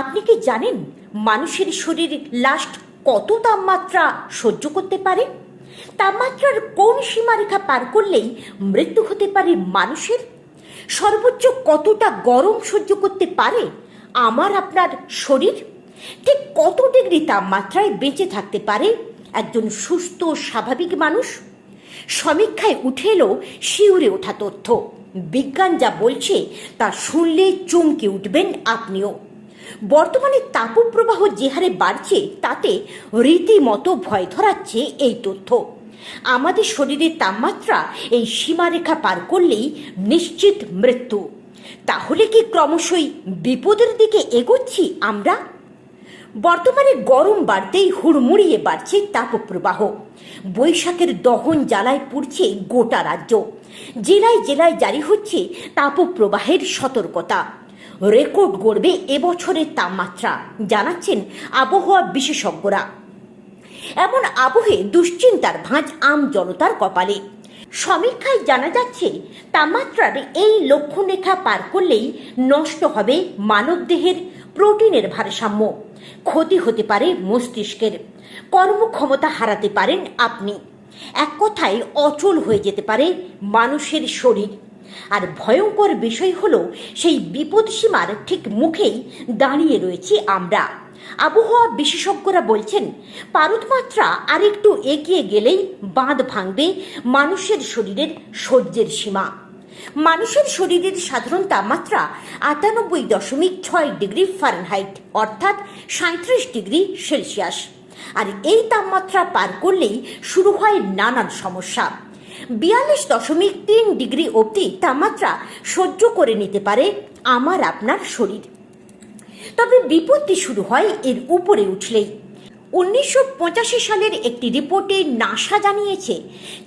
আপনি কি জানেন মানুষের শরীর লাস্ট কত তাপমাত্রা সহ্য করতে পারে? তাপমাত্রার কোন সীমারেখা পার করলেই মৃত্যু হতে পারে মানুষের? সর্বোচ্চ কতটা গরম সহ্য করতে পারে আমার আপনার শরীর? ঠিক কত ডিগ্রি তাপমাত্রায় বেঁচে থাকতে পারে একজন সুস্থ, স্বাভাবিক মানুষ? সমীক্ষায় উঠে এলো শিউরে ওঠা তথ্য। বিজ্ঞান যা বলছে তা শুনলে চমকে উঠবেন আপনিও। বর্তমানে তাপপ্রবাহ যে হারে বাড়ছে, তাতে রীতিমতো ভয় ধরাচ্ছে এই তথ্য। আমাদের শরীরের তাপমাত্রা এই সীমারেখা পার করলেই নিশ্চিত মৃত্যু। তাহলে কি ক্রমশই বিপদের দিকে এগোচ্ছি আমরা? বর্তমানে গরম বাড়তেই হুড়মুড়িয়ে বাড়ছে তাপপ্রবাহ। বৈশাখের দহন জ্বালায় পুড়ছে গোটা রাজ্য। জেলায় জেলায় জারি হচ্ছে তাপপ্রবাহের সতর্কতা। রেকর্ড গড়বে এবছরের তাপমাত্রা, জানাচ্ছেন আবহাওয়া বিশেষজ্ঞরা। এমন আবহে দুশ্চিন্তার ভাঁজ আম জনতার কপালে। সমীক্ষায় জানা যাচ্ছে, তাপমাত্রার এই লক্ষ্যরেখা পার করলেই নষ্ট হবে মানবদেহের প্রোটিনের ভারসাম্য। ক্ষতি হতে পারে মস্তিষ্কের। কর্মক্ষমতা হারাতে পারেন আপনি। এক কথায় অচল হয়ে যেতে পারে মানুষের শরীর। আর ভয়ঙ্কর বিষয় হলো সেই বিপদসীমার ঠিক মুখেই দাঁড়িয়ে রয়েছি আমরা। আবহাওয়া বিশেষজ্ঞরা বলছেন পারদমাত্রা আরেকটু এগিয়ে গেলেই বাঁধ ভাঙবে মানুষের শরীরের সহ্যের সীমা। মানুষের শরীরের সাধারণ তাপমাত্রা আটানব্বই দশমিক ছয় ডিগ্রি ফারেনহাইট, অর্থাৎ সাঁত্রিশ ডিগ্রি সেলসিয়াস। আর এই তাপমাত্রা পার করলেই শুরু হয় নানান সমস্যা। বিয়াল্লিশ দশমিক তিন ডিগ্রি অবধি তাপমাত্রা সহ্য করে নিতে পারে আমার আপনার শরীর। তবে বিপত্তি শুরু হয় এর উপরে উঠলেই। উনিশশো পঁচাশি সালের একটি রিপোর্টে নাসা জানিয়েছে,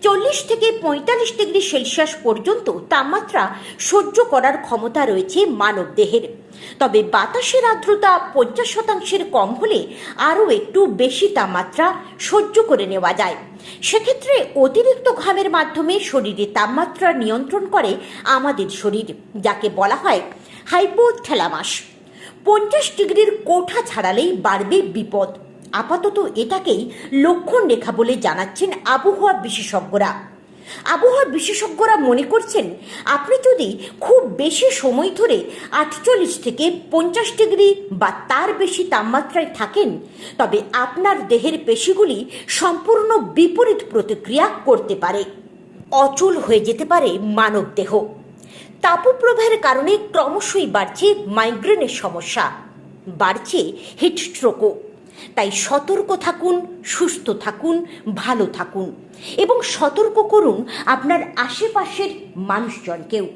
চল্লিশ থেকে পঁয়তাল্লিশ ডিগ্রি সেলসিয়াস পর্যন্ত তাপমাত্রা সহ্য করার ক্ষমতা রয়েছে মানব দেহের তবে বাতাসের আর্দ্রতা পঞ্চাশ শতাংশের কম হলে আরও একটু বেশি তাপমাত্রা সহ্য করে নেওয়া যায়। সেক্ষেত্রে অতিরিক্ত ঘামের মাধ্যমে শরীরে তাপমাত্রা নিয়ন্ত্রণ করে আমাদের শরীর, যাকে বলা হয় হাইপোথ্যালামাস। পঞ্চাশ ডিগ্রির কোঠা ছাড়ালেই বাড়বে বিপদ। আপাতত এটাকেই লক্ষণ রেখা বলে জানাচ্ছেন আবহাওয়া বিশেষজ্ঞরা। আবহাওয়া বিশেষজ্ঞরা মনে করছেন, আপনি যদি খুব বেশি সময় ধরে আটচল্লিশ থেকে পঞ্চাশ ডিগ্রি বা তার বেশি তাপমাত্রায় থাকেন, তবে আপনার দেহের পেশিগুলি সম্পূর্ণ বিপরীত প্রতিক্রিয়া করতে পারে। অচল হয়ে যেতে পারে মানব দেহ। তাপপ্রবাহের কারণে ক্রমশই বাড়ছে মাইগ্রেনের সমস্যা, বাড়ছে হিটস্ট্রোকও তাই সতর্ক থাকুন সুস্থ থাকুন ভালো থাকুন এবং সতর্ক করুন আপনার আশেপাশের মানুষজনকেও।